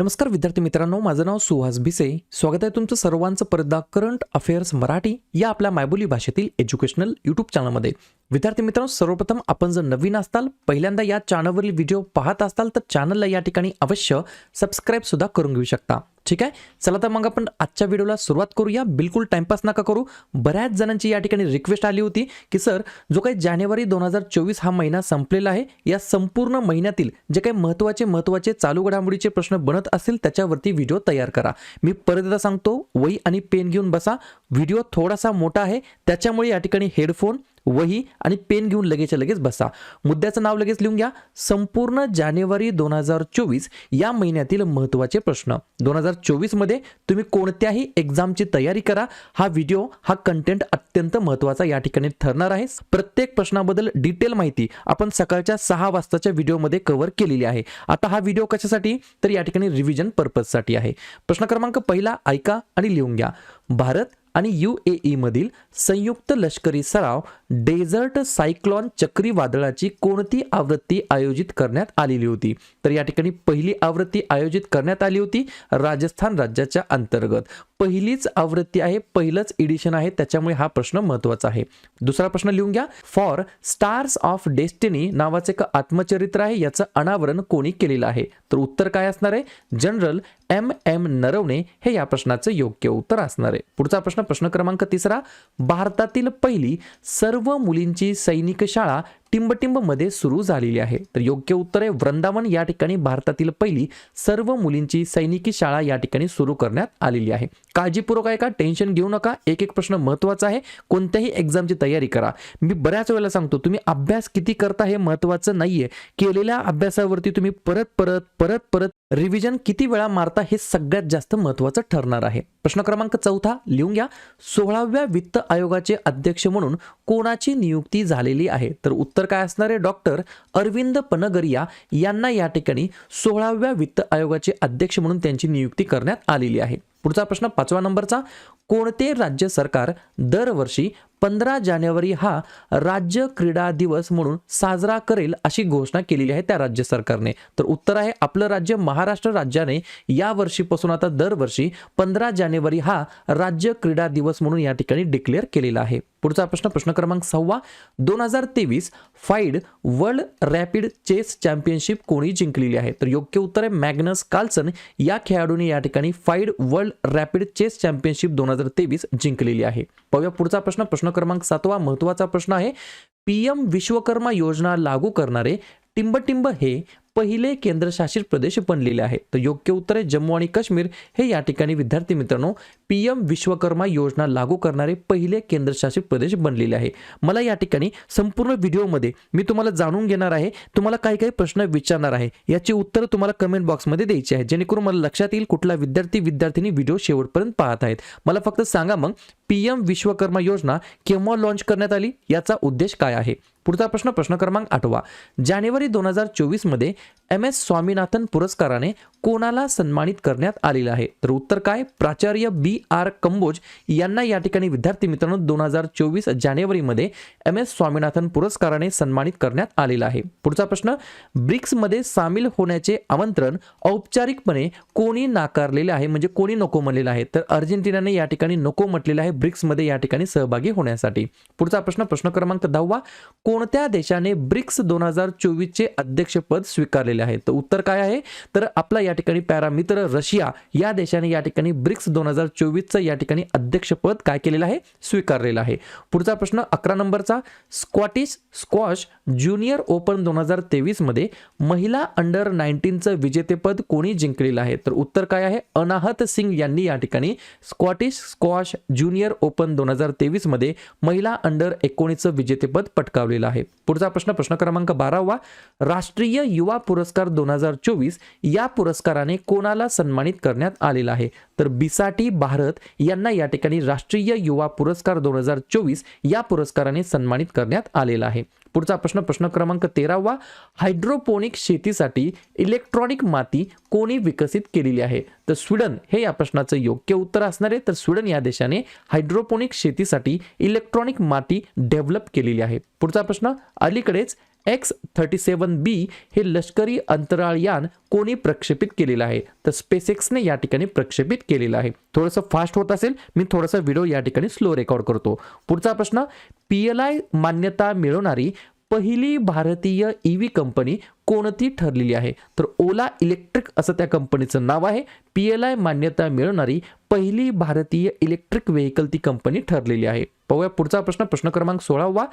नमस्कार विद्यार्थी मित्रांनो माझं नाव सुहास भिसे. स्वागत आहे तुमचं सर्वांचं परदा करंट अफेअर्स मराठी या आपल्या मायबोली भाषेतील एज्युकेशनल यूट्यूब चॅनलमध्ये. विद्यार्थी मित्रांनो सर्वप्रथम आपण जर नवीन असताल पहिल्यांदा या चॅनलवरील व्हिडिओ पाहत असताल तर चॅनलला या ठिकाणी अवश्य सबस्क्राईब सुद्धा करून घेऊ शकता. ठीक आहे? चला तर मग आपण आजच्या व्हिडिओला सुरुवात करूया. बिलकुल टाइमपास नका करू. बऱ्याच जणांची या ठिकाणी रिक्वेस्ट आली होती की सर जो काही जानेवारी दोन हजार चोवीस हा महिना संपलेला आहे या संपूर्ण महिन्यातील जे काही महत्त्वाचे महत्त्वाचे चालू घडामोडीचे प्रश्न बनत असतील त्याच्यावरती व्हिडिओ तयार करा. मी परत एकदा सांगतो वही आणि पेन घेऊन बसा. व्हिडिओ थोडासा मोठा आहे त्याच्यामुळे या ठिकाणी हेडफोन वही आणि पेन घेऊन लगेचच्या लगेच बसा. मुद्द्याचं नाव लगेच लिहून घ्या. संपूर्ण जानेवारी दोन हजार चोवीस या महिन्यातील महत्त्वाचे प्रश्न. दोन हजार चोवीसमध्ये तुम्ही कोणत्याही एक्झामची तयारी करा. हा व्हिडिओ हा कंटेंट अत्यंत महत्त्वाचा या ठिकाणी ठरणार आहे. प्रत्येक प्रश्नाबद्दल डिटेल माहिती आपण सकाळच्या सहा वाजताच्या व्हिडिओमध्ये कव्हर केलेली आहे. आता हा व्हिडिओ कशासाठी? तर या ठिकाणी रिव्हिजन पर्पजसाठी आहे. प्रश्न क्रमांक पहिला ऐका आणि लिहून घ्या. भारत आणि यू ए ईमधील संयुक्त लष्करी सराव डेझर्ट सायक्लॉन चक्रीवादळाची कोणती आवृत्ती आयोजित करण्यात आलेली होती? तर या ठिकाणी पहिली आवृत्ती आयोजित करण्यात आली होती राजस्थान राज्याच्या अंतर्गत. पहिलीच आवृत्ती आहे पहिलंच एडिशन आहे त्याच्यामुळे हा प्रश्न महत्त्वाचा आहे. दुसरा प्रश्न लिहून घ्या. फॉर स्टार्स ऑफ डेस्टिनी नावाचे एक आत्मचरित्र आहे याचं अनावरण कोणी केलेलं आहे? तर उत्तर काय असणार आहे? जनरल एम एम नरवणे हे या प्रश्नाचं योग्य उत्तर असणार आहे. पुढचा प्रश्न प्रश्न क्रमांक तिसरा. भारतातील पहिली सर्व मुलींची सैनिक शाळा टिंबटिंबमध्ये सुरू झालेली आहे. तर योग्य उत्तर आहे वृंदावन या ठिकाणी भारतातील पहिली सर्व मुलींची सैनिकी शाळा या ठिकाणी सुरू करण्यात आलेली आहे. काळजीपूर्वक आहे का टेन्शन घेऊ नका. एक एक प्रश्न महत्त्वाचा आहे. कोणत्याही एक्झामची तयारी करा. मी बऱ्याच वेळेला सांगतो तुम्ही अभ्यास किती करता हे महत्त्वाचं नाहीये. केलेल्या अभ्यासावरती तुम्ही परत परत परत परत रिव्हिजन किती वेळा मारता हे सगळ्यात जास्त महत्त्वाचं ठरणार आहे. प्रश्न क्रमांक चौथा लिहून घ्या. सोळाव्या वित्त आयोगाचे अध्यक्ष म्हणून कोणाची नियुक्ती झालेली आहे? तर उत्तर तर काय असणारे डॉक्टर अरविंद पनगरिया यांना या ठिकाणी सोळाव्या वित्त आयोगाचे अध्यक्ष म्हणून त्यांची नियुक्ती करण्यात आलेली आहे. पुढचा प्रश्न पाचवा नंबरचा कोणते राज्य सरकार दरवर्षी पंधरा जानेवारी हा राज्य क्रीडा दिवस म्हणून साजरा करेल अशी घोषणा केलेली आहे त्या राज्य सरकारने? तर उत्तर आहे आपलं राज्य महाराष्ट्र राज्याने या वर्षीपासून आता दरवर्षी पंधरा जानेवारी हा राज्य क्रीडा दिवस म्हणून या ठिकाणी डिक्लेअर केलेला आहे. पुढचा प्रश्न प्रश्न क्रमांक सहावा दोन हजार तेवीस FIDE world rapid chess championship कोणी जिंकलेली आहे? तर योग्य उत्तर आहे मॅग्नस कार्लसन. या खेळाडूने या ठिकाणी FIDE world rapid chess championship दोन हजार तेवीस जिंकलेली आहे. पाहूया पुढचा प्रश्न प्रश्न क्रमांक सातवा. महत्त्वाचा प्रश्न आहे पीएम विश्वकर्मा योजना लागू करणारे टिंबटिंब हे पहिले केंद्रशासित प्रदेश बनलेले आहे. तर योग्य उत्तर आहे जम्मू आणि काश्मीर हे या ठिकाणी विद्यार्थी मित्रांनो पी एम विश्वकर्मा योजना लागू करणारे पहिले केंद्रशासित प्रदेश बनलेले आहे. मला या ठिकाणी संपूर्ण व्हिडिओमध्ये मी तुम्हाला जाणून घेणार आहे तुम्हाला काही काही प्रश्न विचारणार आहे. याची उत्तर तुम्हाला कमेंट बॉक्समध्ये द्यायची आहे. जेणेकरून मला लक्षात येईल कुठला विद्यार्थी विद्यार्थिनी व्हिडिओ शेवटपर्यंत पाहत आहेत. मला फक्त सांगा मग पी एम विश्वकर्मा योजना केव्हा लॉन्च करण्यात आली? याचा उद्देश काय आहे? पुढचा प्रश्न प्रश्न क्रमांक आठवा. जानेवारी दोन हजार चोवीसमध्ये एम एस स्वामीनाथन पुरस्काराने कोणाला सन्मानित करण्यात आलेलं आहे? तर उत्तर काय? प्राचार्य बी आर कंबोज यांना या ठिकाणी विद्यार्थी मित्रांनो दोन हजार चोवीस जानेवारीमध्ये एम एस स्वामीनाथन पुरस्काराने सन्मानित करण्यात आलेला आहे. पुढचा प्रश्न ब्रिक्समध्ये सामील होण्याचे आमंत्रण औपचारिकपणे कोणी नाकारलेले आहे? म्हणजे कोणी नको म्हणलेलं आहे? तर अर्जेंटिनाने या ठिकाणी नको म्हटलेलं आहे ब्रिक्समध्ये या ठिकाणी सहभागी होण्यासाठी. पुढचा प्रश्न प्रश्न क्रमांक दहावा कोणत्या देशाने ब्रिक्स दोन हजार चोवीसचे अध्यक्षपद स्वीकारलेले आहे? तर उत्तर काय आहे? तर आपला या ठिकाणी पॅरामित्र रशिया या देशाने या ठिकाणी ब्रिक्स दोन हजार चोवीसचं या ठिकाणी अध्यक्षपद काय केलेलं आहे? स्वीकारलेलं आहे. पुढचा प्रश्न अकरा नंबरचा स्कॉटिश स्क्वॉश ज्युनियर ओपन दोन हजार तेवीसमध्ये महिला अंडर नाईन्टीनचं विजेतेपद कोणी जिंकलेलं आहे? तर उत्तर काय आहे? अनाहत सिंग यांनी या ठिकाणी स्कॉटिश स्क्वॉश ज्युनियर ओपन दोन हजार तेवीसमध्ये महिला अंडर एकोणीसचं विजेतेपद पटकावलेलं आहे. पुढचा प्रश्न प्रश्न क्रमांक बारावा. राष्ट्रीय युवा पुरस्कार दोन हजार चोवीस या पुरस्काराने कोणाला सन्मानित करण्यात आलेला आहे? तर बिसाटी भारत यांना या ठिकाणी राष्ट्रीय युवा पुरस्कार दोन हजार चोवीस या पुरस्काराने सन्मानित करण्यात आलेला आहे. पुढचा प्रश्न प्रश्न क्रमांक तेरावा. हायड्रोपोनिक शेतीसाठी इलेक्ट्रॉनिक माती कोणी विकसित केलेली आहे? तर स्वीडन हे या प्रश्नाचं योग्य उत्तर असणार आहे. तर स्वीडन या देशाने हायड्रोपोनिक शेतीसाठी इलेक्ट्रॉनिक माती डेव्हलप केलेली आहे. पुढचा प्रश्न अलीकडेच एक्स थर्टी सेवन बी हे लष्करी अंतराळयान कोणी प्रक्षेपित केलेलं आहे? तर स्पेसएक्सने या ठिकाणी प्रक्षेपित केलेलं आहे. थोडंसं फास्ट होत असेल मी थोडासा व्हिडिओ या ठिकाणी स्लो रेकॉर्ड करतो. पुढचा प्रश्न पी एल आय मान्यता मिळवणारी पहिली भारतीय ईव्ही कंपनी कोणती ठरलेली आहे? तर ओला इलेक्ट्रिक असं त्या कंपनीचं नाव आहे. पी एल आय मान्यता मिळवणारी पहिली भारतीय इलेक्ट्रिक व्हेकल ती कंपनी ठरलेली आहे. पाहूया पुढचा प्रश्न प्रश्न क्रमांक सोळावा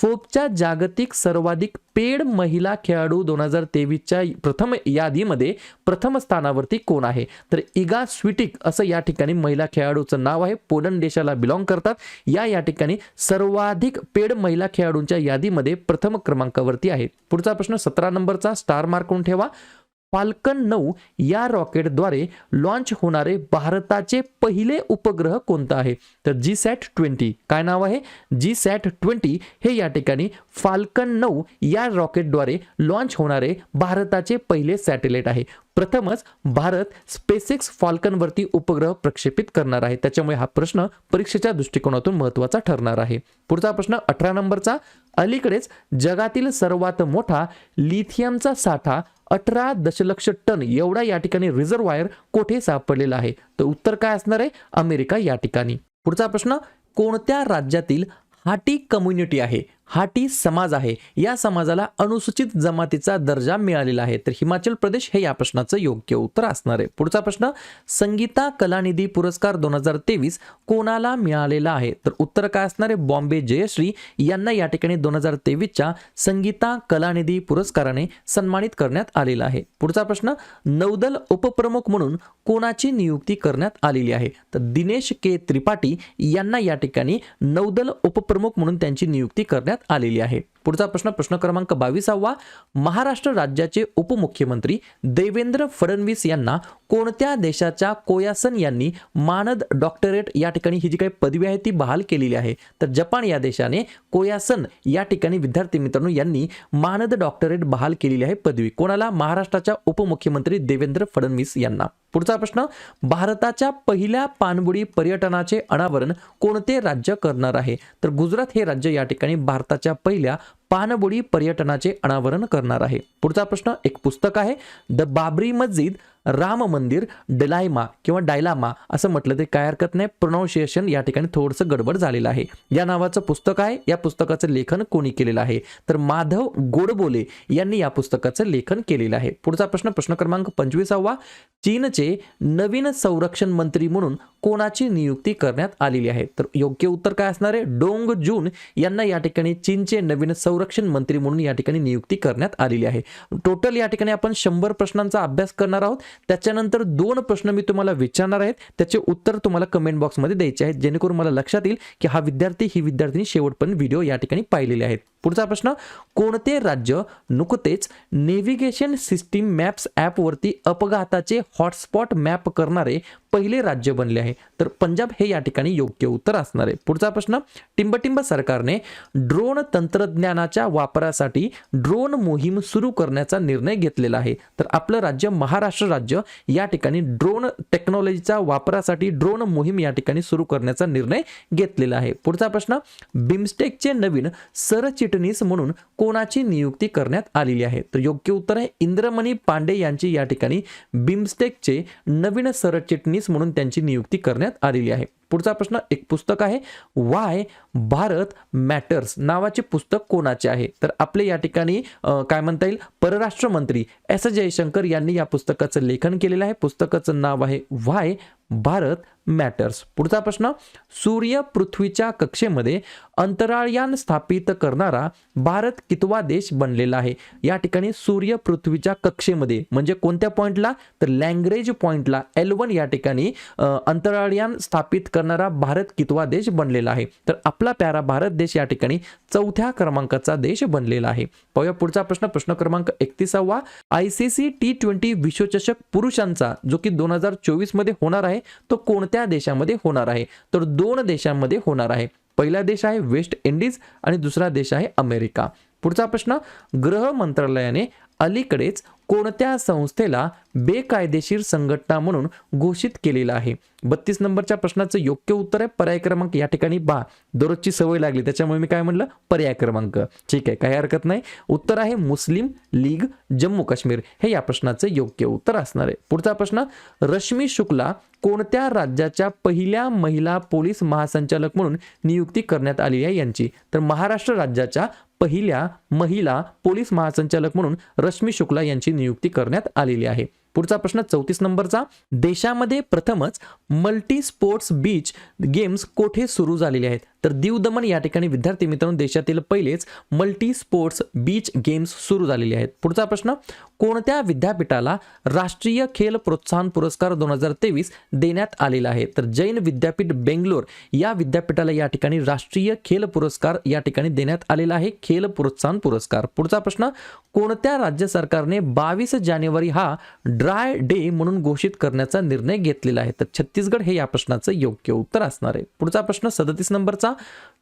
फोपच्या जागतिक सर्वाधिक पेड महिला खेळाडू दोन हजार तेवीसच्या प्रथम यादीमध्ये प्रथम स्थानावरती कोण आहे? तर इगा स्विटिक असं या ठिकाणी महिला खेळाडूचं नाव आहे. पोलंड देशाला बिलॉंग करतात. या या ठिकाणी सर्वाधिक पेड महिला खेळाडूंच्या यादीमध्ये प्रथम क्रमांकावरती आहे. पुढचा प्रश्न सतरा नंबर स्टार मार्कून ठेवा. फाल्कन नऊ या रॉकेटद्वारे लॉन्च होणारे भारताचे पहिले उपग्रह कोणतं आहे? तर जी सॅट ट्वेंटी काय नाव आहे? जी सॅट ट्वेंटी हे या ठिकाणी फाल्कन नऊ या रॉकेटद्वारे लॉन्च होणारे भारताचे पहिले सॅटेलाइट आहे. प्रथमच भारत स्पेसिक्स फाल्कनवरती उपग्रह प्रक्षेपित करणार आहे. त्याच्यामुळे हा प्रश्न परीक्षेच्या दृष्टिकोनातून महत्त्वाचा ठरणार आहे. पुढचा प्रश्न अठरा नंबरचा. अलीकडेच जगातील सर्वात मोठा लिथियमचा साठा अठरा दशलक्ष टन एवढा या ठिकाणी रिझर्वायर कोठे सापडलेला आहे? तर उत्तर काय असणार आहे? अमेरिका या ठिकाणी. पुढचा प्रश्न कोणत्या राज्यातील हाटी कम्युनिटी आहे? हाटी समाज आहे. या समाजाला अनुसूचित जमातीचा दर्जा मिळालेला आहे. तर हिमाचल प्रदेश हे या प्रश्नाचं योग्य उत्तर असणार आहे. पुढचा प्रश्न संगीता कलानिधी पुरस्कार दोन हजार तेवीस कोणाला मिळालेला आहे? तर उत्तर काय असणार आहे? बॉम्बे जयश्री यांना या ठिकाणी दोन हजार तेवीसच्या संगीता कलानिधी पुरस्काराने सन्मानित करण्यात आलेला आहे. पुढचा प्रश्न नौदल उपप्रमुख म्हणून कोणाची नियुक्ती करण्यात आलेली आहे? तर दिनेश के त्रिपाठी यांना या ठिकाणी नौदल उपप्रमुख म्हणून त्यांची नियुक्ती करण्यात आलेली आहे. पुढचा प्रश्न प्रश्न क्रमांक बावीसावा. महाराष्ट्र राज्याचे उपमुख्यमंत्री देवेंद्र फडणवीस यांना कोणत्या देशाच्या कोयासन यांनी मानद डॉक्टरेट या ठिकाणी ही जी काही पदवी आहे ती बहाल केलेली आहे. तर जपान या देशाने कोयासन या ठिकाणी विद्यार्थी मित्रांनो यांनी मानद डॉक्टरेट बहाल केलेली आहे पदवी. कोणाला? महाराष्ट्राच्या उपमुख्यमंत्री देवेंद्र फडणवीस यांना. पुढचा प्रश्न भारताच्या पहिल्या पाणबुडी पर्यटनाचे अनावरण कोणते राज्य करणार आहे? तर गुजरात हे राज्य या ठिकाणी भारताच्या पहिल्या पाणबुडी पर्यटनाचे अनावरण करणार आहे. पुढचा प्रश्न एक पुस्तक आहे. द बाबरी मस्जिद राम मंदिर डलायमा किंवा डायलामा असं म्हटलं ते काय हरकत नाही. प्रोनाऊन्सिएशन या ठिकाणी थोडंसं गडबड झालेलं आहे. या नावाचं पुस्तक आहे. या पुस्तकाचं लेखन कोणी केलेलं आहे? तर माधव गोडबोले यांनी या पुस्तकाचं लेखन केलेलं आहे. पुढचा प्रश्न प्रश्न क्रमांक पंचवीसावा. चीनचे नवीन संरक्षण मंत्री म्हणून कोणाची नियुक्ती करण्यात आलेली आहे? तर योग्य उत्तर काय असणार आहे? डोंग जून यांना या ठिकाणी चीनचे नवीन संरक्षण मंत्री म्हणून या ठिकाणी नियुक्ती करण्यात आलेली आहे. टोटल या ठिकाणी आपण शंभर प्रश्नांचा अभ्यास करणार आहोत. त्याच्यानंतर दोन प्रश्न मी तुम्हाला विचारणार आहेत. त्याचे उत्तर तुम्हाला कमेंट बॉक्समध्ये द्यायचे आहेत. जेणेकरून मला लक्षात येईल की हा विद्यार्थी ही विद्यार्थिनी शेवटपर्यंत व्हिडिओ या ठिकाणी पाहिलेले आहेत. पुढचा प्रश्न कोणते राज्य नुकतेच नेव्हिगेशन सिस्टीम मॅप्स ॲपवरती अपघाताचे हॉटस्पॉट मॅप करणारे पहिले राज्य बनले आहे. तर पंजाब हे या ठिकाणी योग्य उत्तर असणार आहे. पुढचा प्रश्न टिंबटिंब सरकारने ड्रोन तंत्रज्ञानाच्या वापरासाठी ड्रोन मोहीम सुरू करण्याचा निर्णय घेतलेला आहे. तर आपलं राज्य महाराष्ट्र राज्य या ठिकाणी ड्रोन टेक्नॉलॉजीचा वापरासाठी ड्रोन मोहीम या ठिकाणी सुरू करण्याचा निर्णय घेतलेला आहे. पुढचा प्रश्न बिमस्टेकचे नवीन सरचिटणीस म्हणून कोणाची नियुक्ती करण्यात आलेली आहे? तर योग्य उत्तर आहे इंद्रमणी पांडे यांची या ठिकाणी बिमस्टेकचे नवीन सरचिटणीस म्हणून त्यांची नियुक्ती करण्यात आलेली आहे. पुढचा प्रश्न एक पुस्तक आहे वाय भारत मॅटर्स नावाचे पुस्तक कोणाचे आहे? तर आपले या ठिकाणी काय म्हणता येईल? परराष्ट्र मंत्री एस. जयशंकर यांनी या पुस्तकाचं लेखन केलेलं आहे. पुस्तकाचं नाव आहे वाय भारत मॅटर्स पुढचा प्रश्न सूर्य पृथ्वीच्या कक्षेमध्ये अंतराळयान स्थापित करणारा भारत कितवा देश बनलेला आहे? या ठिकाणी सूर्य पृथ्वीच्या कक्षेमध्ये म्हणजे कोणत्या पॉइंटला तर लँग्रेज पॉइंटला एल वन या ठिकाणी अंतराळयान स्थापित कर करणारा भारत कितवा देश बनलेला आहे? तर आपला प्यारा भारत देश या ठिकाणी चौथ्या क्रमांकाचा देश बनलेला आहे. पाहूया पुढचा प्रश्न. प्रश्न क्रमांक एकतीसावा. I C C T twenty विश्वचषक पुरुषांचा जो की दोन हजार चोवीसमध्ये होणार आहे तो कोणत्या देशामध्ये होणार आहे? तर दोन देशांमध्ये होणार आहे. पहिला देश आहे वेस्ट इंडिज आणि दुसरा देश आहे अमेरिका पुढचा प्रश्न. गृह मंत्रालयाने अलीकडेच कोणत्या संस्थेला बेकायदेशीर संघटना म्हणून घोषित केलेलं आहे? बत्तीस नंबरच्या प्रश्नाचं योग्य उत्तर आहे. पर्याय क्रमांक या ठिकाणी बा दररोजची सवय लागली. त्याच्यामुळे मी काय म्हणलं? पर्याय क्रमांक. ठीक आहे. काही हरकत नाही. उत्तर आहे मुस्लिम लीग जम्मू काश्मीर. हे या प्रश्नाचं योग्य उत्तर असणार आहे. पुढचा प्रश्न रश्मी शुक्ला कोणत्या राज्याच्या पहिल्या महिला पोलीस महासंचालक म्हणून नियुक्ती करण्यात आली आहे यांची? तर महाराष्ट्र राज्याच्या पहिल्या महिला पोलीस महासंचालक म्हणून रश्मी शुक्ला यांची नियुक्ती करण्यात आलेली आहे. पुढचा प्रश्न चौतीस नंबरचा. देशामध्ये प्रथमच मल्टी स्पोर्ट्स बीच गेम्स कोठे सुरू झालेले आहेत? तर दीव दमन या ठिकाणी विद्यार्थी मित्रांनो देशातील पहिलेच मल्टी स्पोर्ट्स बीच गेम्स सुरू झालेले आहेत. पुढचा प्रश्न कोणत्या विद्यापीठाला राष्ट्रीय खेल प्रोत्साहन पुरस्कार दोन हजार तेवीस देण्यात आलेला आहे? तर जैन विद्यापीठ बेंगलोर या विद्यापीठाला या ठिकाणी राष्ट्रीय खेल पुरस्कार या ठिकाणी देण्यात आलेला आहे. खेल प्रोत्साहन पुरस्कार. पुढचा प्रश्न कोणत्या राज्य सरकारने बावीस जानेवारी हा ड्राय डे म्हणून घोषित करण्याचा निर्णय घेतलेला आहे? तर छत्तीसगड हे या प्रश्नाचं योग्य उत्तर असणार आहे. पुढचा प्रश्न सदतीस नंबरचा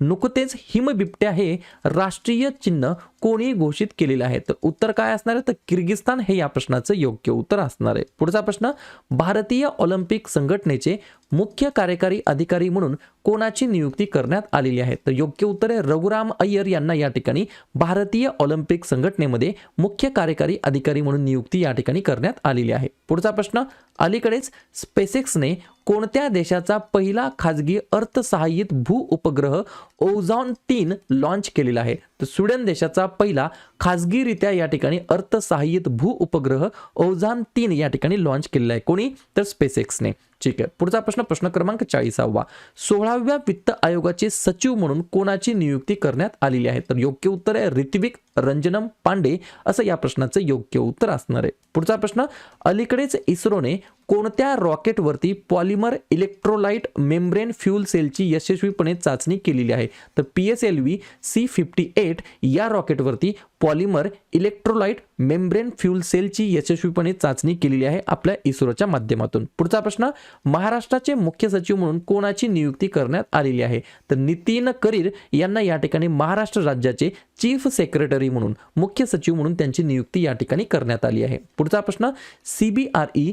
नुकतेच हिमबिबट्या हे राष्ट्रीय चिन्ह कोणी घोषित केलेलं आहे. तर उत्तर काय असणार आहे? तर किर्गिस्तान हे या प्रश्नाचं योग्य उत्तर असणार आहे. पुढचा प्रश्न भारतीय ऑलिम्पिक संघटनेचे मुख्य कार्यकारी अधिकारी म्हणून कोणाची नियुक्ती करण्यात आलेली आहे? तर योग्य उत्तर आहे रघुराम अय्यर यांना या ठिकाणी. भारतीय ऑलिम्पिक संघटनेमध्ये मुख्य कार्यकारी अधिकारी म्हणून नियुक्ती या ठिकाणी करण्यात आलेली आहे. पुढचा प्रश्न अलीकडेच स्पेसेक्सने कोणत्या देशाचा पहिला खाजगी अर्थसहाय्यित भू उपग्रह ओझॉन तीन लॉन्च केलेला आहे? तर स्वीडन देशाचा पहिला खाजगीरित्या या ठिकाणी अर्थसहाय्यित भू उपग्रह ओझान तीन या ठिकाणी लॉन्च केलेला आहे. कोणी? तर स्पेसेक्सने ठीक आहे. पुढचा प्रश्न प्रश्न क्रमांक चाळीसावा. सोळाव्या वित्त आयोगाचे सचिव म्हणून कोणाची नियुक्ती करण्यात आलेली आहे? तर योग्य उत्तर आहे ऋत्विक रंजनम पांडे असं या प्रश्नाचं योग्य उत्तर असणार आहे. पुढचा प्रश्न अलीकडेच इस्रोने कोणत्या रॉकेटवरती पॉलिमर इलेक्ट्रोलाइट मेम्ब्रेन फ्यूल सेलची यशस्वीपणे चाचणी केलेली आहे? तर P S L V C fifty eight या रॉकेटवरती पॉलिमर इलेक्ट्रोलाइट मेम्ब्रेन फ्युल सेलची यशस्वीपणे चाचणी केलेली आहे आपल्या इस्रोच्या माध्यमातून. पुढचा प्रश्न महाराष्ट्राचे मुख्य सचिव म्हणून कोणाची नियुक्ती करण्यात आलेली आहे? तर नितीन करीर यांना या ठिकाणी महाराष्ट्र राज्याचे चीफ सेक्रेटरी म्हणून मुख्य सचिव म्हणून त्यांची नियुक्ती या ठिकाणी करण्यात आली आहे. पुढचा प्रश्न CBRE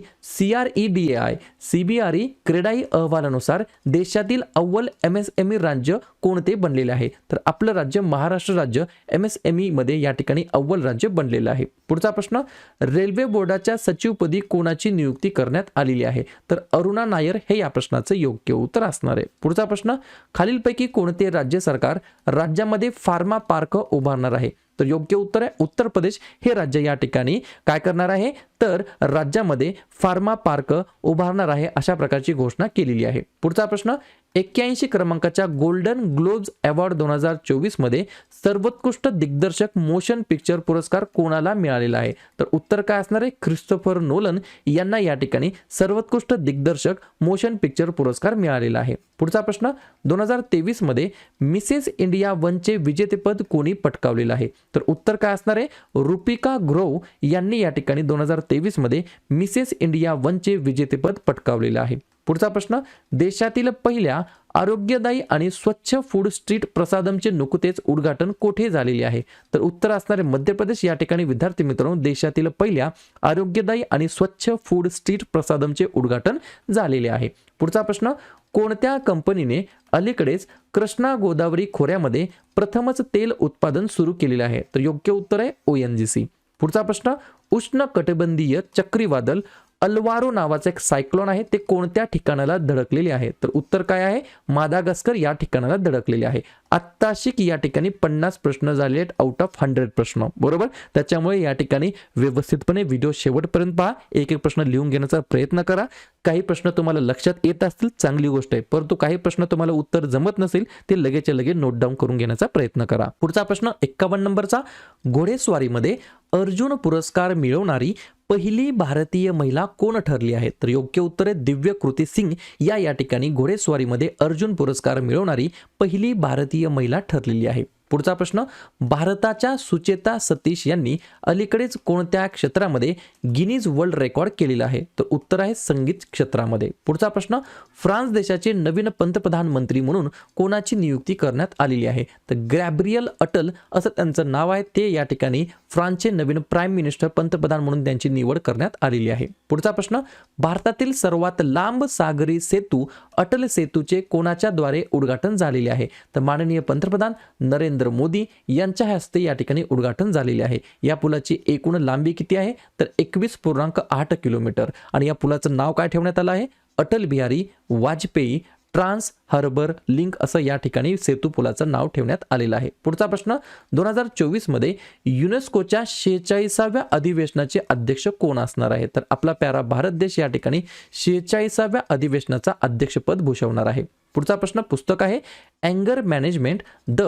A I CBRE CREDAI अहवालानुसार देशातील अव्वल एम एस एम ई राज्य कोणते बनलेले आहे? तर आपलं राज्य महाराष्ट्र राज्य एम एस एम ई मध्ये या ठिकाणी अव्वल राज्य बनलेलं आहे. पुढचा प्रश्न रेल्वे बोर्डाच्या सचिवपदी कोणाची नियुक्ती करण्यात आलेली आहे? तर अरुणा नायर हे या प्रश्नाचं योग्य उत्तर असणार आहे. पुढचा प्रश्न खालीलपैकी कोणते राज्य सरकार राज्यामध्ये फार्मा पार्क उभारणार आहे? तर योग्य उत्तर आहे उत्तर प्रदेश हे राज्य या ठिकाणी काय करणार आहे? तर राज्यामध्ये फार्मा पार्क उभारणार आहे अशा प्रकारची घोषणा केलेली आहे. पुढचा प्रश्न एक्क्याऐंशी क्रमांकाच्या गोल्डन ग्लोब्स अवॉर्ड दोन हजार चोवीसमध्ये सर्वोत्कृष्ट दिग्दर्शक मोशन पिक्चर पुरस्कार कोणाला मिळालेला आहे? तर उत्तर काय असणार आहे? ख्रिस्तोफर नोलन यांना या ठिकाणी सर्वोत्कृष्ट दिग्दर्शक मोशन पिक्चर पुरस्कार मिळालेला आहे. पुढचा प्रश्न दोन हजार तेवीसमध्ये मिसेस इंडिया वनचे विजेतेपद कोणी पटकावलेलं आहे? तर उत्तर काय असणार आहे? रुपिका ग्रोव यांनी या ठिकाणी दोन हजार तेवीसमध्ये मिसेस इंडिया वनचे विजेतेपद पटकावलेलं आहे. पुढचा प्रश्न देशातील पहिल्या आरोग्यदायी आणि स्वच्छ फूड स्ट्रीट प्रसादमचे नुकतेच उद्घाटन कोठे झालेले आहे? तर उत्तर असणारे मध्य प्रदेश या ठिकाणी विद्यार्थी मित्रांनो देशातील पहिल्या आरोग्यदायी आणि स्वच्छ फूड स्ट्रीट प्रसादमचे उद्घाटन झालेले आहे. पुढचा प्रश्न कोणत्या कंपनीने अलीकडेच कृष्णा गोदावरी खोऱ्यामध्ये प्रथमच तेल उत्पादन सुरू केलेले आहे? तर योग्य उत्तर आहे ओ एन जी सी पुढचा प्रश्न उष्ण कटिबंधीय चक्रीवादल अल्वारो नावाचं एक सायक्लोन आहे ते कोणत्या ठिकाणाला धडकलेले आहे? तर उत्तर काय आहे? मादागास्कर या ठिकाणाला धडकलेले आहे. आत्ताशिक या ठिकाणी पन्नास प्रश्न झाले आहेत आउट ऑफ हंड्रेड प्रश्न. बरोबर? त्याच्यामुळे या ठिकाणी व्यवस्थितपणे व्हिडिओ शेवटपर्यंत पहा. एक एक प्रश्न लिहून घेण्याचा प्रयत्न करा. काही प्रश्न तुम्हाला लक्षात येत असतील चांगली गोष्ट आहे. परंतु काही प्रश्न तुम्हाला उत्तर जमत नसेल ते लगेच लगे नोट डाऊन करून घेण्याचा प्रयत्न करा. पुढचा प्रश्न एक्कावन्न नंबरचा. घोडेस्वारीमध्ये अर्जुन पुरस्कार मिळवणारी पहिली भारतीय महिला कोण ठरली आहे? तर योग्य उत्तर आहे दिव्य कृती सिंग या या ठिकाणी घोडेस्वारीमध्ये अर्जुन पुरस्कार मिळवणारी पहिली भारतीय महिला ठरलेली आहे. पुढचा प्रश्न भारताच्या सुचेता सतीश यांनी अलीकडेच कोणत्या क्षेत्रामध्ये गिनीज वर्ल्ड रेकॉर्ड केलेला आहे? तर उत्तर आहे संगीत क्षेत्रामध्ये. पुढचा प्रश्न फ्रान्स देशाचे नवीन पंतप्रधान मंत्री म्हणून कोणाची नियुक्ती करण्यात आलेली आहे? तर ग्रॅब्रियल अटल असं त्यांचं नाव आहे ते या ठिकाणी फ्रान्सचे नवीन प्राईम मिनिस्टर पंतप्रधान म्हणून त्यांची निवड करण्यात आलेली आहे. पुढचा प्रश्न भारतातील सर्वात लांब सागरी सेतू अटल सेतूचे कोणाच्या द्वारे उद्घाटन झालेले आहे? तर माननीय पंतप्रधान नरेंद्र मोदी यांच्या हस्ते या ठिकाणी उद्घाटन झालेले आहे. या पुलाची एकूण लांबी किती आहे? तर एकवीस पूर्णांक आठ किलोमीटर. आणि या पुलाचं नाव काय ठेवण्यात आलं आहे? Atal Bihari Vajpayee trans harbour link असं या ठिकाणी सेतू पुलाचं नाव ठेवण्यात आलेलं आहे. पुढचा प्रश्न दोन हजार चोवीसमध्ये युनेस्कोच्या शेहेचाळीसाव्या अधिवेशनाचे अध्यक्ष कोण असणार आहे? तर आपला प्यारा भारत देश या ठिकाणी शेहेचाळीसाव्या अधिवेशनाचा अध्यक्षपद भूषवणार आहे. पुढचा प्रश्न पुस्तक आहे. अँगर management the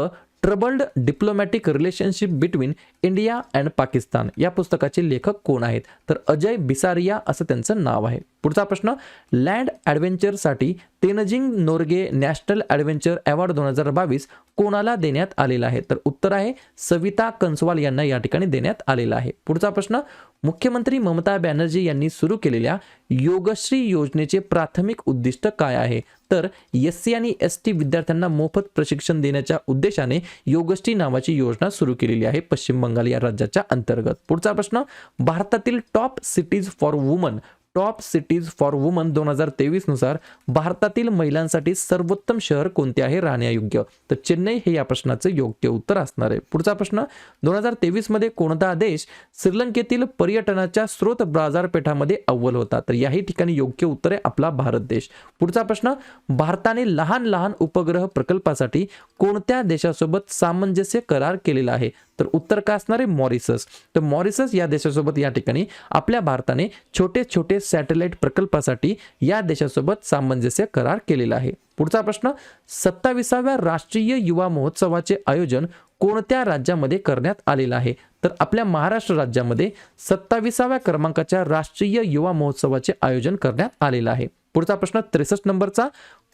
troubled diplomatic relationship between India and Pakistan. या पुस्तकाचे लेखक कोण आहेत? तर अजय बिसारिया असं त्यांचं नाव आहे. पुढचा प्रश्न land ॲडव्हेंचरसाठी Tenzing Norgay national adventure award दोन हजार बावीस कोणाला देण्यात आलेला आहे? तर उत्तर आहे सविता कंसवाल यांना या ठिकाणी देण्यात आलेला आहे. पुढचा प्रश्न मुख्यमंत्री ममता बॅनर्जी यांनी सुरू केलेल्या योगश्री योजनेचे प्राथमिक उद्दिष्ट काय आहे? तर एस सी आणि एस टी विद्यार्थ्यांना मोफत प्रशिक्षण देण्याच्या उद्देशाने योगश्री नावाची योजना सुरू केलेली आहे पश्चिम बंगाल या राज्याच्या अंतर्गत. पुढचा प्रश्न भारतातील top cities for women top cities for women दोन हजार तेवीसनुसार भारतातील महिलांसाठी सर्वोत्तम शहर कोणते आहे राहण्यायोग्य? तर चेन्नई हे या प्रश्नाचं योग्य उत्तर असणार आहे. पुढचा प्रश्न दोन हजार तेवीसमध्ये कोणता देश श्रीलंकेतील पर्यटनाच्या स्रोत बाजारपेठामध्ये अव्वल होता? तर याही ठिकाणी योग्य उत्तर आहे आपला भारत देश. पुढचा प्रश्न भारताने लहान लहान उपग्रह प्रकल्पासाठी कोणत्या देशासोबत सामंजस्य करार केलेला आहे? तर उत्तर का असणार आहे? मॉरिसस तर मॉरिसस या देशासोबत या ठिकाणी आपल्या भारताने छोटे छोटे सॅटेलाइट प्रकल्पासाठी या देशासोबत सामंजस्य करार केलेला आहे. पुढचा प्रश्न सत्ताविसाव्या राष्ट्रीय युवा महोत्सवाचे आयोजन कोणत्या राज्यामध्ये करण्यात आलेलं आहे? तर आपल्या महाराष्ट्र राज्यामध्ये सत्ताविसाव्या क्रमांकाच्या राष्ट्रीय युवा महोत्सवाचे आयोजन करण्यात आलेलं आहे. पुढचा प्रश्न त्रेसष्ट नंबरचा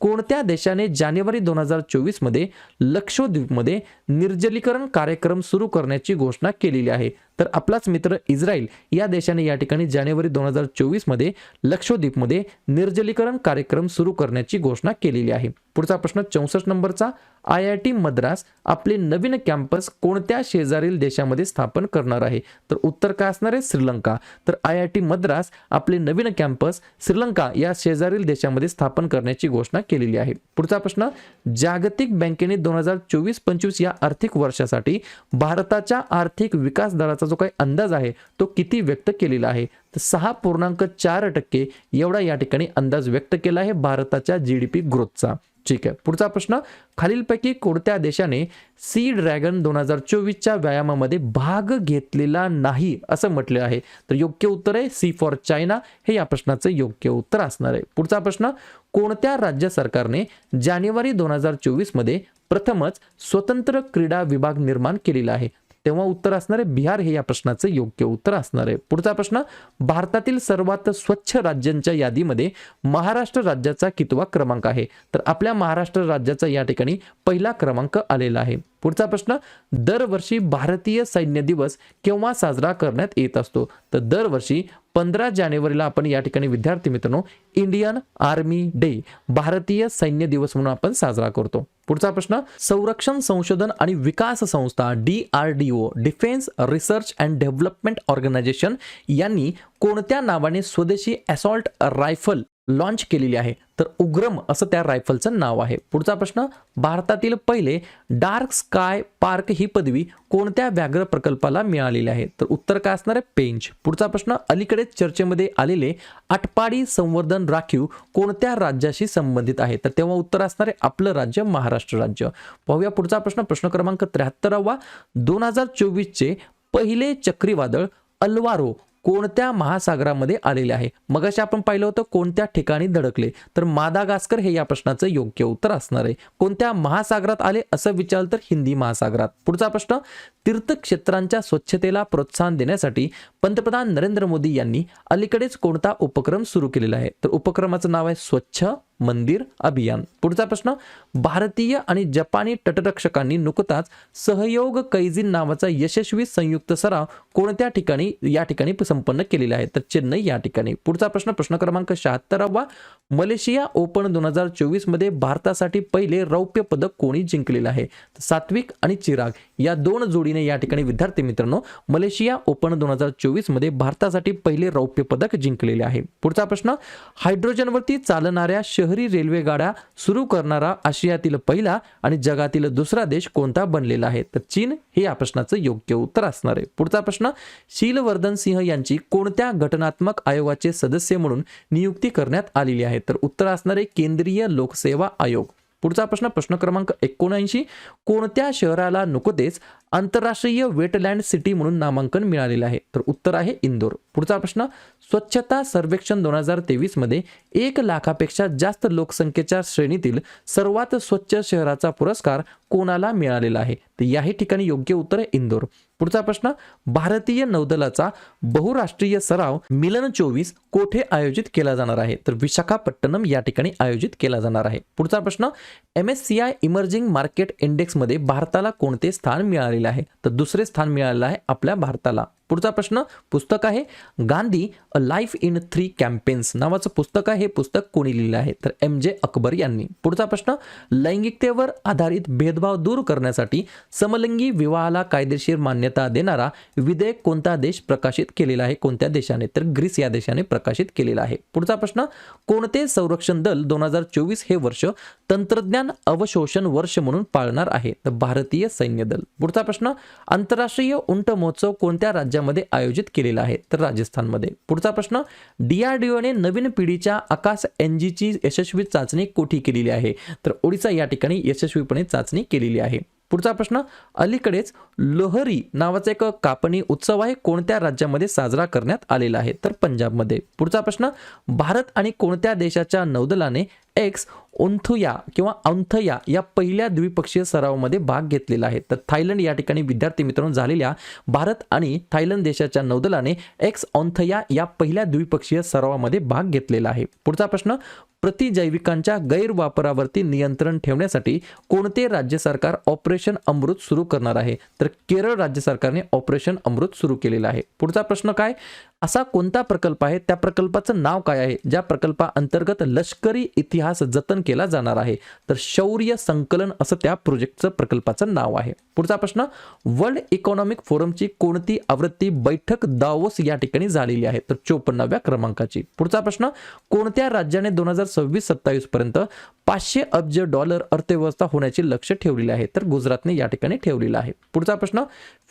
कोणत्या देशाने जानेवारी दोन हजार चोवीसमध्ये लक्षद्वीपमध्ये निर्जलीकरण कार्यक्रम सुरू करण्याची घोषणा केलेली आहे? तर आपलाच मित्र इस्रायल या देशाने या ठिकाणी जानेवारी दोन हजार चोवीसमध्ये लक्षद्वीपमध्ये निर्जलीकरण कार्यक्रम सुरू करण्याची घोषणा केलेली आहे. पुढचा प्रश्न चौसष्ट नंबरचा आय आय टी मद्रास आपले नवीन कॅम्पस कोणत्या शेजारील देशामध्ये स्थापन करणार आहे? तर उत्तर काय असणार आहे? श्रीलंका. तर आय आय टी मद्रास आपले नवीन कॅम्पस श्रीलंका या शेजारील देशामध्ये स्थापन करण्याची घोषणा केलेली आहे. पुढचा प्रश्न जागतिक बँकेने दोन हजार चोवीस पंचवीस या आर्थिक वर्षासाठी भारताच्या आर्थिक विकास दराचा जो काही अंदाज आहे तो किती व्यक्त केलेला आहे तर सहा पूर्णांक चार टक्के एवढा या ठिकाणी अंदाज व्यक्त केला आहे भारताच्या जी डी पी ग्रोथचा ठीक आहे. पुढचा प्रश्न खालीलपैकी कोणत्या देशाने सी ड्रॅगन दोन हजार चोवीसच्या व्यायामामध्ये भाग घेतलेला नाही असं म्हटलं आहे? तर योग्य उत्तर आहे सी फॉर चायना हे या प्रश्नाचं योग्य उत्तर असणार आहे. पुढचा प्रश्न कोणत्या राज्य सरकारने जानेवारी दोन हजार चोवीसमध्ये प्रथमच स्वतंत्र क्रीडा विभाग निर्माण केलेला आहे? तेव्हा उत्तर असणार आहे बिहार हे या प्रश्नाचं योग्य उत्तर असणार आहे. पुढचा प्रश्न भारतातील सर्वात स्वच्छ राज्यांच्या यादीमध्ये महाराष्ट्र राज्याचा कितवा क्रमांक आहे? तर आपल्या महाराष्ट्र राज्याचा या ठिकाणी पहिला क्रमांक आलेला आहे. पुढचा प्रश्न दरवर्षी भारतीय सैन्य दिवस केव्हा साजरा करण्यात येत असतो? तर दरवर्षी पंधरा जानेवारीला आपण या ठिकाणी विद्यार्थी मित्रांनो इंडियन आर्मी डे भारतीय सैन्य दिवस म्हणून आपण साजरा करतो. पुढचा प्रश्न संरक्षण संशोधन आणि विकास संस्था D R D O defence research and development organisation यांनी कोणत्या नावाने स्वदेशी असॉल्ट रायफल लॉन्च केलेली आहे. तर उग्रम असं त्या रायफलचं नाव आहे. पुढचा प्रश्न भारतातील पहिले डार्क स्काय पार्क ही पदवी कोणत्या व्याघ्र प्रकल्पाला मिळालेली आहे? तर उत्तर काय असणार आहे? पेंच पुढचा प्रश्न अलीकडेच चर्चेमध्ये आलेले अटपाडी संवर्धन राखीव कोणत्या राज्याशी संबंधित आहे? तर तेव्हा उत्तर असणार आहे आपलं राज्य महाराष्ट्र राज्य. पाहूया पुढचा प्रश्न प्रश्न क्रमांक त्र्याहत्तरावा. दोन हजार चोवीसचे पहिले चक्रीवादळ अल्वारो कोणत्या महासागरामध्ये आलेले आहे? मगाशी आपण पाहिलं होतं कोणत्या ठिकाणी धडकले? तर मादागास्कर हे या प्रश्नाचं योग्य उत्तर असणार आहे. कोणत्या महासागरात आले असं विचारलं तर हिंदी महासागरात. पुढचा प्रश्न तीर्थक्षेत्रांच्या स्वच्छतेला प्रोत्साहन देण्यासाठी पंतप्रधान नरेंद्र मोदी यांनी अलीकडेच कोणता उपक्रम सुरू केलेला आहे? तर उपक्रमाचं नाव आहे स्वच्छ मंदिर अभियान. पुढचा प्रश्न भारतीय आणि जपानी तटरक्षकांनी नुकताच सहयोग कैजिन नावाचा यशस्वी संयुक्त सराव कोणत्या ठिकाणी या ठिकाणी संपन्न केलेला आहे? तर चेन्नई या ठिकाणी. पुढचा प्रश्न प्रश्न क्रमांक शहात्तरावा मलेशिया ओपन दोन हजार चोवीसमध्ये भारतासाठी पहिले रौप्य पदक कोणी जिंकलेलं आहे? सात्विक आणि चिराग या दोन जोडीने या ठिकाणी विद्यार्थी मित्रांनो मलेशिया ओपन दोन हजार चोवीसमध्ये भारतासाठी पहिले रौप्य पदक जिंकलेले आहे. पुढचा प्रश्न हायड्रोजनवरती चालणाऱ्या शहर शहरी रेल्वेगाड्या सुरू करणारा आशियातील पहिला आणि जगातील दुसरा देश कोणता बनलेला आहे? तर चीन हे या प्रश्नाचं योग्य उत्तर असणार आहे. पुढचा प्रश्न शीलवर्धन सिंह यांची कोणत्या घटनात्मक आयोगाचे सदस्य म्हणून नियुक्ती करण्यात आलेली आहे? तर उत्तर असणार आहे केंद्रीय लोकसेवा आयोग. पुढचा प्रश्न प्रश्न क्रमांक एकोणऐंशी. कोणत्या शहराला नुकतेच आंतरराष्ट्रीय वेटलँड सिटी म्हणून नामांकन मिळालेलं आहे? तर उत्तर आहे इंदोर. पुढचा प्रश्न स्वच्छता सर्वेक्षण दोन हजार तेवीसमध्ये एक लाखापेक्षा जास्त लोकसंख्येच्या श्रेणीतील सर्वात स्वच्छ शहराचा पुरस्कार कोणाला मिळालेला आहे? तर याही ठिकाणी योग्य उत्तर आहे इंदोर. पुढचा प्रश्न भारतीय नौदलाचा बहुराष्ट्रीय सराव मिलन चोवीस कोठे आयोजित केला जाणार आहे? तर विशाखापट्टणम या ठिकाणी आयोजित केला जाणार आहे. पुढचा प्रश्न M S C I emerging market इंडेक्समध्ये भारताला कोणते स्थान मिळालेले आहे? तर दुसरे स्थान मिळालेलं आहे आपल्या भारताला. पुढचा प्रश्न पुस्तक आहे. Gandhi a life in three campaigns नावाचं पुस्तक आहे. हे पुस्तक कोणी लिहिलं आहे? तर एम जे अकबर यांनी. पुढचा प्रश्न लैंगिकतेवर आधारित भेदभाव दूर करण्यासाठी समलिंगी विवाहाला कायदेशीर मान्यता देणारा विधेयक कोणता देश प्रकाशित केलेला आहे? कोणत्या देशाने? तर ग्रीस या देशाने प्रकाशित प्रकाशित केलेला आहे. पुढचा प्रश्न कोणते संरक्षण दल दोन हजार चोवीस हे वर्ष तंत्रज्ञान अवशोषण वर्ष म्हणून पाळणार आहे? तर भारतीय सैन्य दल. पुढचा प्रश्न आंतरराष्ट्रीय उंट महोत्सव कोणत्या राज्यामध्ये आयोजित केलेला आहे? तर राजस्थानमध्ये. पुढचा प्रश्न डीआरडीओने नवीन पिढीच्या आकाश एनजीची यशस्वी चाचणी कोठी केलेली आहे? तर ओडिसा या ठिकाणी यशस्वीपणे चाचणी केलेली आहे. पुढचा प्रश्न अलीकडेच लोहरी नावाचा एक कापणी उत्सव आहे कोणत्या राज्यामध्ये साजरा करण्यात आलेला आहे? तर पंजाबमध्ये. पुढचा प्रश्न भारत आणि कोणत्या देशाच्या नौदलाने एक्स ओंथुया किंवा औंथया या पहिल्या द्विपक्षीय सरावामध्ये भाग घेतलेला आहे? तर थायलंड या ठिकाणी विद्यार्थी मित्रांनो झालेल्या भारत आणि थायलंड देशाच्या नौदलाने एक्स औंथया या पहिल्या द्विपक्षीय सरावामध्ये भाग घेतलेला आहे. पुढचा प्रश्न प्रतिजैविकांच्या गैरवापरावरती नियंत्रण ठेवण्यासाठी कोणते राज्य सरकार ऑपरेशन अमृत सुरू करणार आहे? तर केरळ राज्य सरकारने ऑपरेशन अमृत सुरू केलेलं आहे. पुढचा प्रश्न काय? असा कोणता प्रकल्प आहे? त्या प्रकल्पाचं नाव काय आहे? ज्या प्रकल्पाअंतर्गत लष्करी इतिहास जतन केला जाणार आहे. तर शौर्य संकलन असं त्या प्रोजेक्टचं प्रकल्पाचं नाव आहे. पुढचा प्रश्न वर्ल्ड इकॉनॉमिक फोरमची कोणती आवृत्ती बैठक दावोस या ठिकाणी झालेली आहे? तर चोपन्नाव्या क्रमांकाची. पुढचा प्रश्न कोणत्या राज्याने दोन हजार सव्वीस सत्तावीस पर्यंत पाचशे अब्ज डॉलर अर्थव्यवस्था होण्याचे लक्ष ठेवलेले आहे? तर गुजरातने या ठिकाणी ठेवलेलं आहे. पुढचा प्रश्न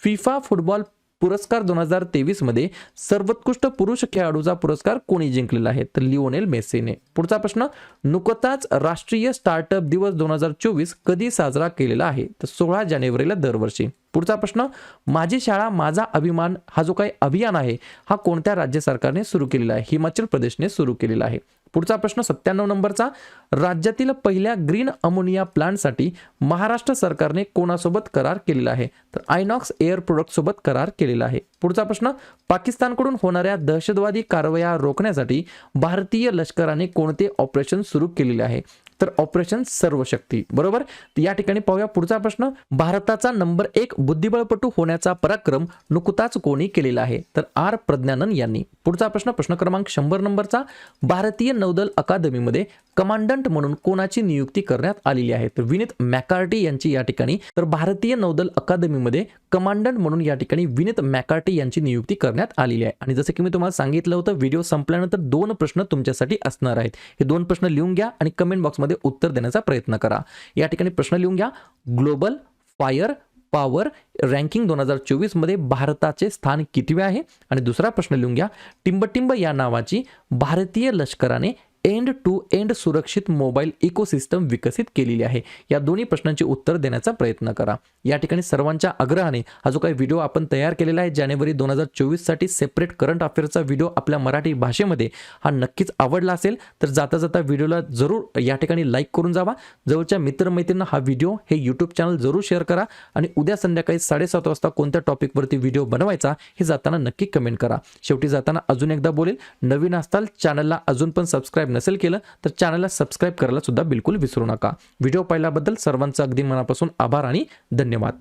फिफा फुटबॉल पुरस्कार दोन हजार तेवीसमध्ये सर्वोत्कृष्ट पुरुष खेळाडूचा पुरस्कार कोणी जिंकलेला आहे? तर लिओनेल मेसीने पुढचा प्रश्न नुकताच राष्ट्रीय स्टार्टअप दिवस दोन हजार चोवीस कधी साजरा केलेला आहे? तर सोळा जानेवारीला दरवर्षी. पुढचा प्रश्न माझी शाळा माझा अभिमान हा जो काही अभियान आहे हा कोणत्या राज्य सरकारने सुरू केलेला आहे? हिमाचल प्रदेशने सुरू केलेला आहे. पुढचा प्रश्न सत्त्याण्णव नंबरचा. राज्यातील पहिल्या ग्रीन अमोनिया प्लांटसाठी महाराष्ट्र सरकारने कोणासोबत करार केलेला आहे? तर आयनॉक्स एअर प्रोडक्ट सोबत करार केलेला आहे. पुढचा प्रश्न पाकिस्तानकडून होणाऱ्या दहशतवादी कारवाया रोखण्यासाठी भारतीय लष्कराने कोणते ऑपरेशन सुरू केलेले आहे? तर ऑपरेशन सर्वशक्ती. बरोबर? या ठिकाणी पाहूया पुढचा प्रश्न. भारताचा नंबर एक बुद्धिबळपटू होण्याचा पराक्रम नुकताच कोणी केलेला आहे? तर आर प्रज्ञानन यांनी. पुढचा प्रश्न प्रश्न क्रमांक शंभर नंबरचा. भारतीय नौदल अकादमीमध्ये कमांडंट म्हणून कोणाची नियुक्ती करण्यात आलेली आहे? तर विनीत मॅकार्टी यांची या ठिकाणी. तर भारतीय नौदल अकादमीमध्ये कमांडंट म्हणून या ठिकाणी विनित मॅकार्टी यांची नियुक्ती करण्यात आलेली आहे. आणि जसं की मी तुम्हाला सांगितलं होतं व्हिडिओ संपल्यानंतर दोन प्रश्न तुमच्यासाठी असणार आहेत. हे दोन प्रश्न लिहून घ्या आणि कमेंट बॉक्समध्ये उत्तर देण्याचा प्रयत्न करा. या ठिकाणी प्रश्न लिहून घ्या. ग्लोबल फायर पॉवर रँकिंग दोन हजार चोवीसमध्ये भारताचे स्थान कितवे आहे? आणि दुसरा प्रश्न लिहून घ्या. टिंबटिंब या नावाची भारतीय लष्कराने एंड टू एंड सुरक्षित मोबाईल इकोसिस्टम विकसित केलेली आहे. या दोन्ही प्रश्नांची उत्तर देण्याचा प्रयत्न करा. या ठिकाणी सर्वांच्या आग्रहाने हा जो काही व्हिडिओ आपण तयार केलेला आहे जानेवारी दोन हजार चोवीससाठी सेपरेट करंट अफेअरचा व्हिडिओ आपल्या मराठी भाषेमध्ये हा नक्कीच आवडला असेल तर जाता जाता व्हिडिओला जरूर या ठिकाणी लाईक करून जावा. जवळच्या मित्रमैत्रींना हा व्हिडिओ हे यूट्यूब चॅनल जरूर शेअर करा आणि उद्या संध्याकाळी साडेसात वाजता कोणत्या टॉपिकवरती व्हिडिओ बनवायचा हे जाताना नक्की कमेंट करा. शेवटी जाताना अजून एकदा बोलेल नवीन असताल चॅनलला अजून पण सबस्क्राईब नसेल केलं तर चॅनलला सबस्क्राईब करायला सुद्धा बिलकुल विसरू नका. व्हिडिओ पाहिल्याबद्दल सर्वांचं अगदी मनापासून आभार आणि धन्यवाद.